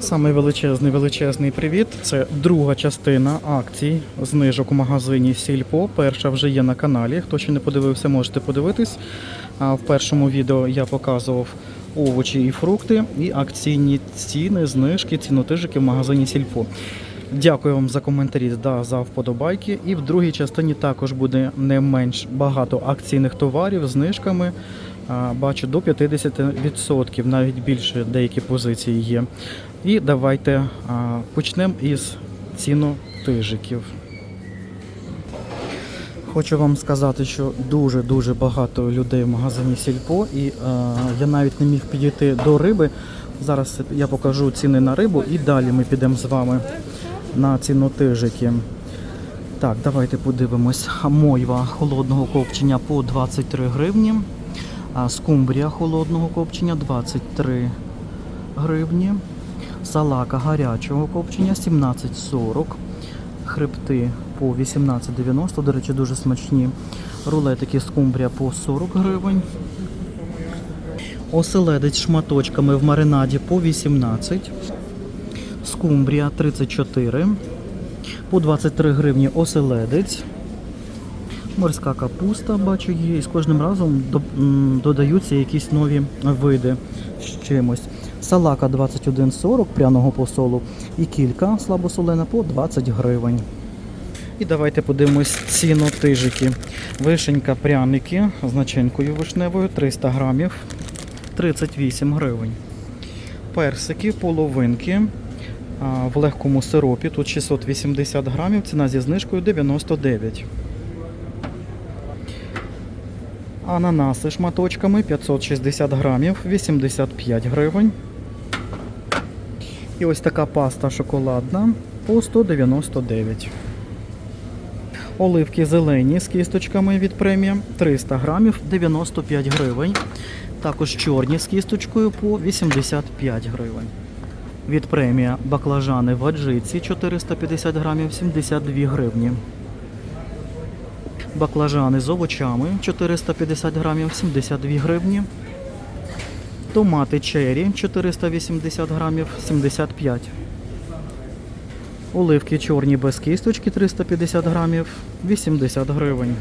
Самий величезний величезний привіт. Це друга частина акцій знижок у магазині Сільпо. Перша вже є на каналі. Хто ще не подивився, можете подивитись. В першому відео я показував овочі і фрукти і акційні ціни, знижки, цінотижики в магазині Сільпо. Дякую вам за коментарі да, за вподобайки. І в другій частині також буде не менш багато акційних товарів знижками. Бачу до 50%, навіть більше деякі позиції є. І давайте почнемо із цінотижиків. Хочу вам сказати, що дуже-дуже багато людей в магазині Сільпо, і е, я навіть не міг підійти до риби. Зараз я покажу ціни на рибу і далі ми підемо з вами на цінотижики. Так, давайте подивимось. Мойва холодного копчення по 23 гривні. А скумбрія холодного копчення 23 гривні. Салака гарячого копчення 17,40. Хребти по 18,90. До речі, дуже смачні. Рулетики скумбрія по 40 гривень. Оселедець шматочками в маринаді по 18. Скумбрія 34. По 23 гривні оселедець. Морська капуста, бачу, є. І з кожним разом додаються якісь нові види з чимось. Салака 21,40 пряного посолу і кілька слабосолена по 20 гривень. І давайте подивимось ціну тижики. Вишенька пряники з начинкою вишневою 300 грамів 38 гривень. Персики, половинки в легкому сиропі. Тут 680 грамів, ціна зі знижкою 99. Ананаси шматочками 560 грамів 85 гривень. І ось така паста шоколадна по 199. Оливки зелені з кісточками від премія 300 грамів 95 гривень. Також чорні з кісточкою по 85 гривень. Від премія баклажани в аджиці 450 грамів 72 гривні. Баклажани з овочами 450 грамів 72 гривні. Томати черрі 480 грамів 75. Оливки чорні без кісточки 350 грамів 80 гривень.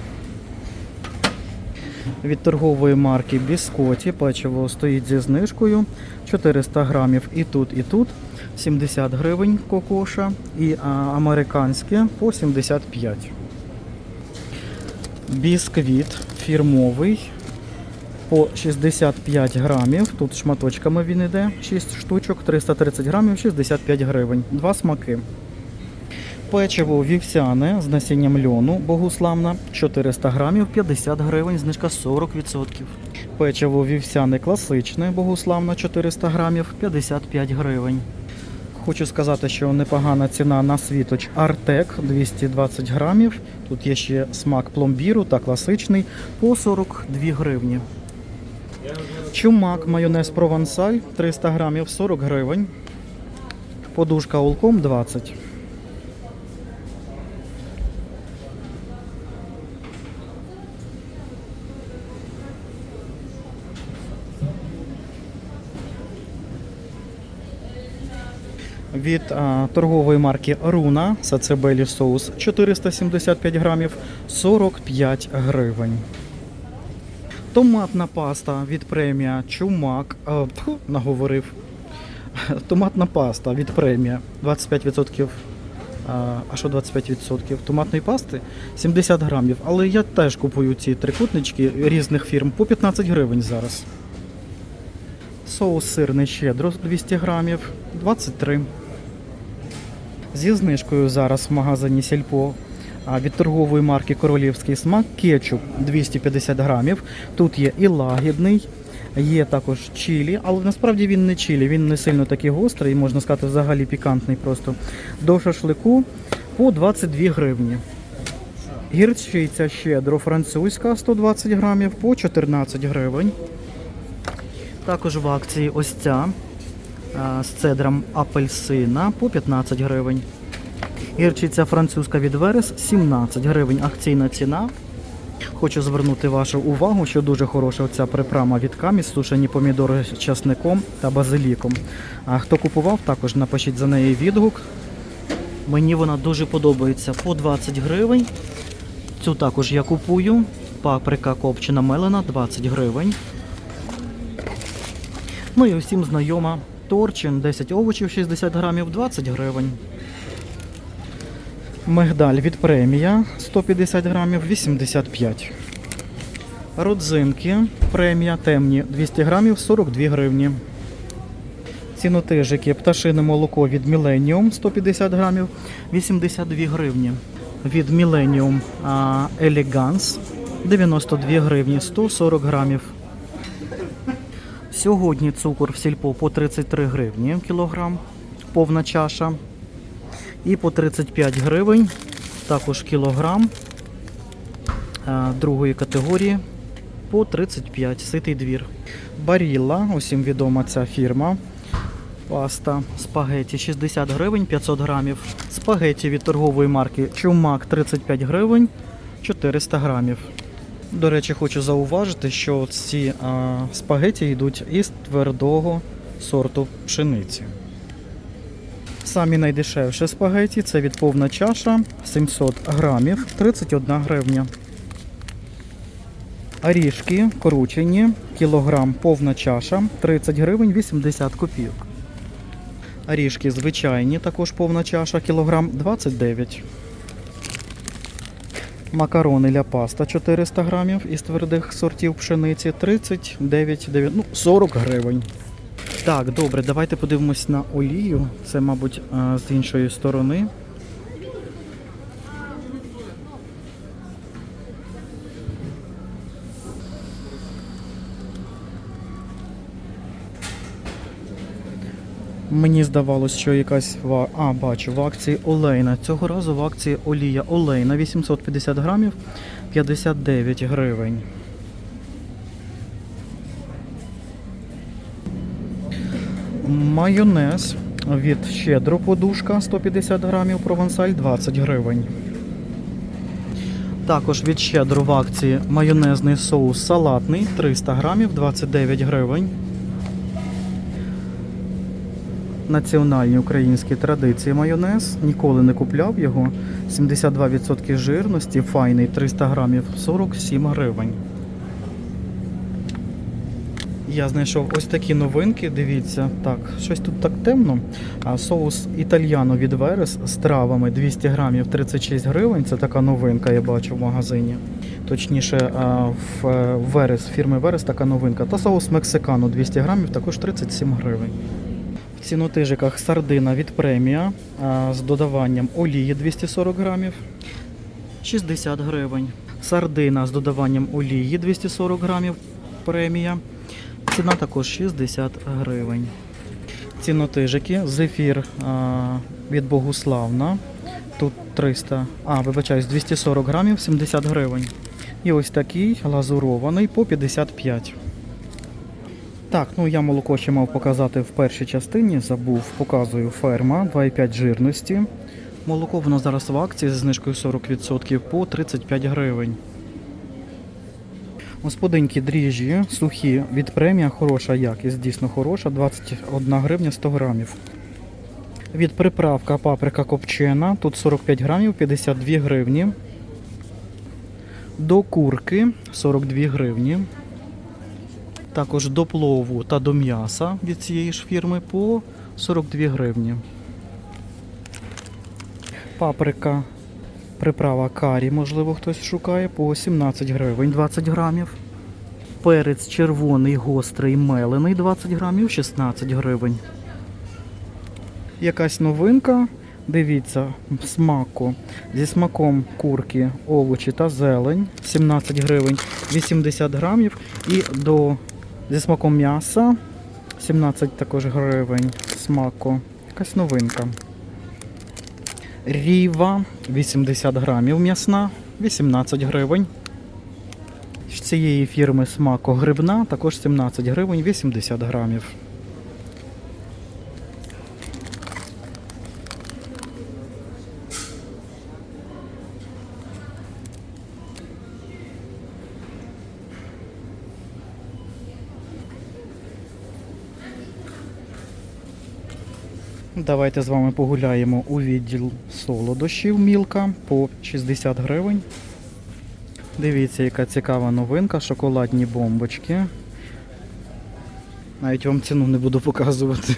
Від торгової марки Біскоті печиво стоїть зі знижкою 400 грамів і тут, і тут 70 гривень кокоша і американське по 75. Бісквіт фірмовий по 65 грамів. Тут шматочками він іде 6 штучок, 330 грамів, 65 гривень. Два смаки. Печиво вівсяне з насінням льону богуславна 400 грамів 50 гривень, знижка 40%. Печиво вівсяне класичне богуславна 400 грамів 55 гривень. Хочу сказати, що непогана ціна на світоч Артек 220 грамів. Тут є ще смак пломбіру та класичний по 42 гривні. Чумак майонез провансаль 300 грамів 40 гривень. Подушка Олком 20. Від а, торгової марки Руна сацебелі соус 475 грамів 45 гривень. Томатна паста від премія Чумак. А, тьфу, наговорив. Томатна паста від премія 25%. А, а що 25%? Томатної пасти 70 грамів. Але я теж купую ці трикутнички різних фірм по 15 гривень зараз. Соус сирний щедро 200 грамів 23. Зі знижкою зараз в магазині Сільпо від торгової марки Королівський смак кетчуп 250 грамів. Тут є і лагідний, є також чилі, але насправді він не чилі, він не сильно такий гострий, можна сказати, взагалі пікантний просто. До шашлику по 22 гривні. Гірчиця щедро французька 120 грамів по 14 гривень. Також в акції ось ця з цедром апельсина по 15 гривень. Гірчиця французька від Верес 17 гривень. Акційна ціна. Хочу звернути вашу увагу, що дуже хороша ця приправа від каміс, сушені помідори з часником та базиліком. А хто купував, також напишіть за неї відгук. Мені вона дуже подобається по 20 гривень. Цю також я купую. Паприка копчена мелена 20 гривень. Ну і усім знайома торчин 10 овочів 60 грамів 20 гривень. Мигдаль від премія 150 грамів 85. Родзинки премія темні 200 грамів 42 гривні. Цінотижики пташине молоко від Millennium 150 грамів 82 гривні. Від а, Elegance 92 гривні 140 грамів. Сьогодні цукор в сільпо по 33 гривні кілограм, повна чаша. І по 35 гривень також кілограм другої категорії по 35 ситий двір. Барілла, усім відома ця фірма. Паста спагеті 60 гривень 500 грамів. Спагеті від торгової марки Чумак 35 гривень 400 грамів. До речі, хочу зауважити, що ці а, спагеті йдуть із твердого сорту пшениці. Самі найдешевші спагеті це від повна чаша 700 грамів 31 гривня. Орішки кручені, кілограм повна чаша 30 гривень 80 копійок. Орішки звичайні, також повна чаша, кілограм 29. Макарони ля паста 400 грамів із твердих сортів пшениці 39, 9, ну, 40 гривень. Так, добре, давайте подивимось на олію. Це, мабуть, з іншої сторони. Мені здавалось, що якась. А, бачу, в акції олейна. Цього разу в акції олія олейна 850 грамів 59 гривень. Майонез від щедро подушка 150 грамів провансаль 20 гривень. Також від щедро в акції майонезний соус салатний 300 грамів 29 гривень. Національні українські традиції майонез. Ніколи не купляв його. 72% жирності, файний 300 грамів 47 гривень. Я знайшов ось такі новинки. Дивіться, так, щось тут так темно. Соус італьяно від Верес з травами 200 грамів 36 гривень. Це така новинка, я бачу в магазині. Точніше, в е, Верес, фірми Верес така новинка. Та соус мексикано 200 грамів, також 37 гривень. В цінотижиках сардина від премія з додаванням олії 240 грамів 60 гривень. Сардина з додаванням олії 240 грамів премія. Ціна також 60 гривень. Цінотижики, зефір від Богуславна. Тут 300, а, вибачаюсь, 240 грамів 70 гривень. І ось такий лазурований по 55. Так, ну я молоко ще мав показати в першій частині. Забув, показую ферма 2,5 жирності. Молоко воно зараз в акції зі знижкою 40% по 35 гривень. Господинки дріжджі сухі від премія, хороша якість, дійсно хороша, 21 гривня 100 грамів. Від приправка паприка копчена, тут 45 грамів, 52 гривні. До курки 42 гривні. Також до плову та до м'яса від цієї ж фірми по 42 гривні. Паприка, приправа карі, можливо, хтось шукає, по 17 гривень 20 грамів. Перець червоний, гострий, мелений 20 грамів, 16 гривень. Якась новинка. Дивіться, смаку. Зі смаком курки, овочі та зелень 17 гривень, 80 грамів. І до зі смаком м'яса 17 також гривень смаку. Якась новинка. Ріва 80 грамів м'ясна, 18 гривень. З цієї фірми смако грибна, також 17 гривень, 80 грамів. Давайте з вами погуляємо у відділ солодощів Мілка по 60 гривень. Дивіться, яка цікава новинка, шоколадні бомбочки. Навіть вам ціну не буду показувати.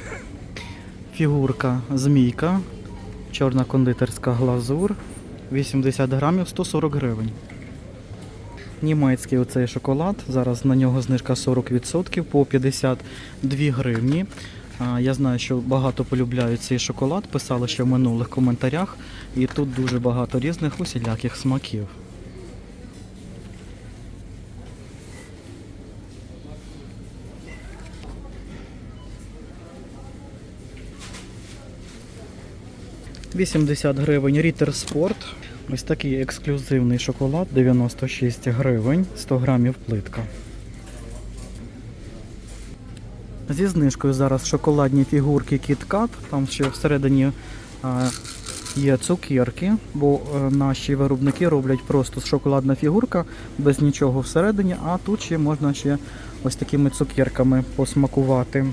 Фігурка змійка, чорна кондитерська глазур, 80 грамів 140 гривень. Німецький оцей шоколад. Зараз на нього знижка 40% по 52 гривні. Я знаю, що багато полюбляють цей шоколад, писали ще в минулих коментарях. І тут дуже багато різних усіляких смаків. «80 гривень Рітер Спорт. Ось такий ексклюзивний шоколад 96 гривень, 100 грамів плитка. Зі знижкою зараз шоколадні фігурки KitKat. Там ще всередині а, є цукерки, бо е, наші виробники роблять просто шоколадна фігурка без нічого всередині, а тут ще можна ще ось такими цукерками посмакувати.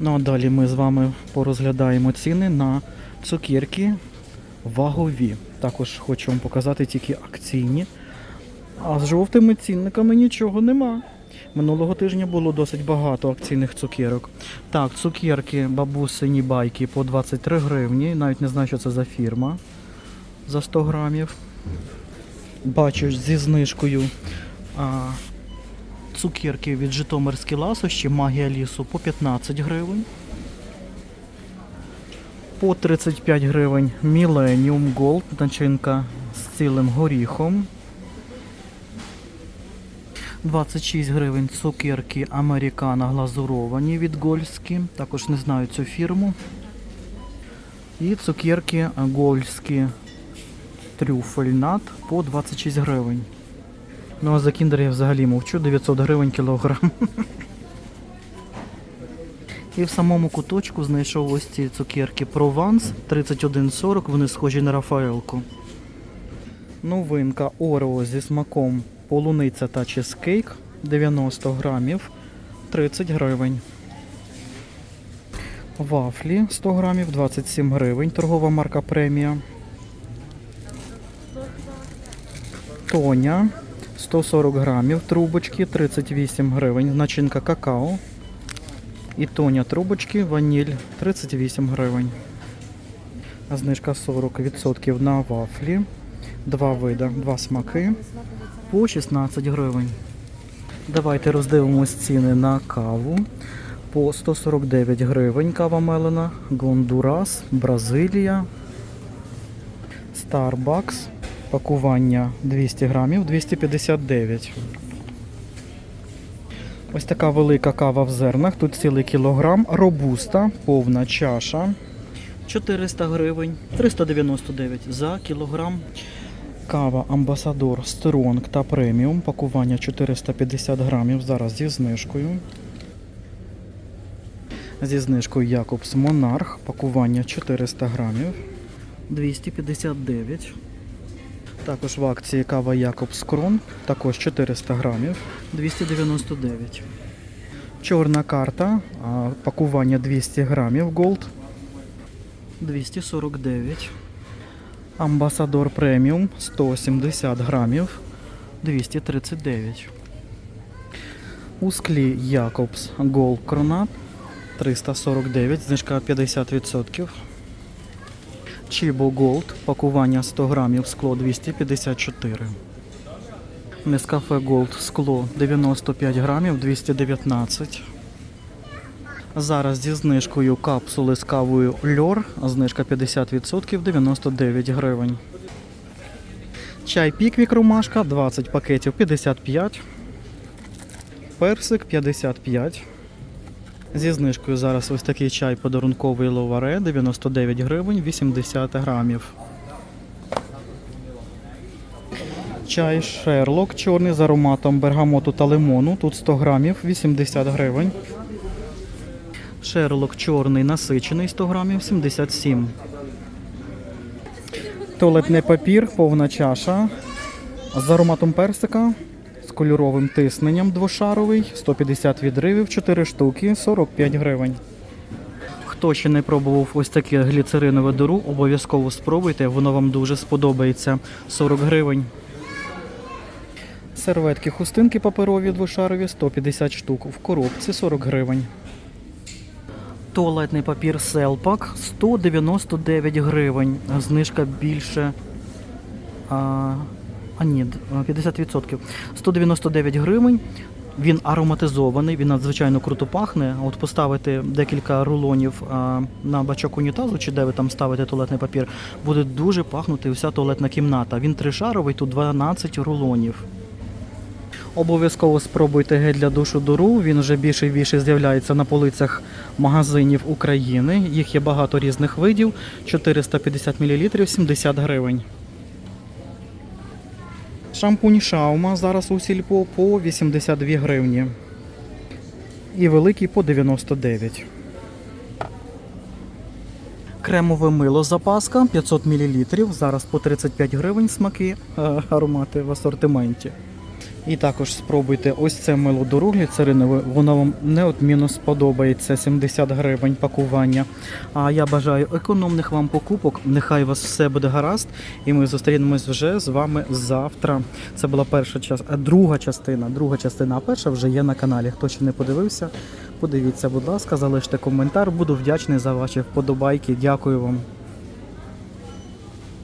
Ну а далі ми з вами порозглядаємо ціни на цукерки вагові. Також хочу вам показати тільки акційні. А з жовтими цінниками нічого нема. Минулого тижня було досить багато акційних цукерок. Так, цукерки бабусині байки по 23 гривні. Навіть не знаю, що це за фірма за 100 грамів. Бачу зі знижкою а, цукерки від Житомирські ласощі, магія лісу по 15 гривень. По 35 гривень Millennium Gold, начинка з цілим горіхом. 26 гривень цукерки Американо глазуровані від Гольські. Також не знаю цю фірму. І цукерки Гольські трюфельнат по 26 гривень. Ну а за кіндер я взагалі мовчу, 900 гривень кілограм. І в самому куточку знайшов ось ці цукерки Прованс 31,40, вони схожі на Рафаелку. Новинка Орео зі смаком полуниця та чизкейк 90 грамів 30 гривень. Вафлі 100 грамів 27 гривень, торгова марка премія. Тоня 140 грамів, трубочки 38 гривень, начинка какао. І тоня трубочки ваніль 38 гривень. Знижка 40% на вафлі. Два вида, два смаки по 16 гривень. Давайте роздивимось ціни на каву. По 149 гривень кава мелена, Гондурас, Бразилія, Starbucks. Пакування 200 грамів, 259. Ось така велика кава в зернах. Тут цілий кілограм. Робуста, повна чаша. 400 гривень, 399 за кілограм. Кава Амбасадор Стронг та преміум. Пакування 450 грамів. Зараз зі знижкою. Зі знижкою Якобс Монарх. Пакування 400 грамів. 259. Також в акції кава Якобс Крон. Також 400 грамів. 299. Чорна карта. Пакування 200 грамів Gold. 249. Амбасадор преміум 170 грамів 239. У склі Якобс Gold Кронат 349, знижка 50%. Чібо Gold, пакування 100 грамів, скло 254. Нескафе Gold скло 95 грамів 219. Зараз зі знижкою капсули з кавою Льор, знижка 50% 99 гривень. Чай Піквік Ромашка 20 пакетів 55. Персик 55. Зі знижкою зараз ось такий чай подарунковий ловаре 99 гривень 80 грамів. Чай Шерлок чорний з ароматом бергамоту та лимону. Тут 100 грамів 80 гривень. Шерлок чорний насичений 100 грамів 77. Туалетний папір, повна чаша. З ароматом персика, з кольоровим тисненням двошаровий, 150 відривів, 4 штуки, 45 гривень. Хто ще не пробував ось таке гліцеринове дуру, обов'язково спробуйте, воно вам дуже сподобається. 40 гривень. Серветки хустинки паперові двошарові 150 штук. В коробці 40 гривень. Туалетний папір Селпак 199 гривень. Знижка більше. А, а ні, 50%. 199 гривень. Він ароматизований, він надзвичайно круто пахне. От поставити декілька рулонів а, на бачок унітазу, чи де ви там ставите туалетний папір, буде дуже пахнути вся туалетна кімната. Він тришаровий, тут 12 рулонів. Обов'язково спробуйте гель для душу Дуру. Він вже більше і більше з'являється на полицях магазинів України. Їх є багато різних видів. 450 мл 70 гривень. Шампунь Шаума зараз у сільпо по 82 гривні. І великий по 99. Кремове мило запаска 500 мл. Зараз по 35 гривень смаки е, аромати в асортименті. І також спробуйте ось це мило до гліцеринове, воно вам неодмінно сподобається. 70 гривень пакування. А я бажаю економних вам покупок. Нехай вас все буде гаразд. І ми зустрінемось вже з вами завтра. Це була перша частина, друга частина. Друга частина, а перша вже є на каналі. Хто ще не подивився, подивіться, будь ласка, залиште коментар. Буду вдячний за ваші вподобайки. Дякую вам.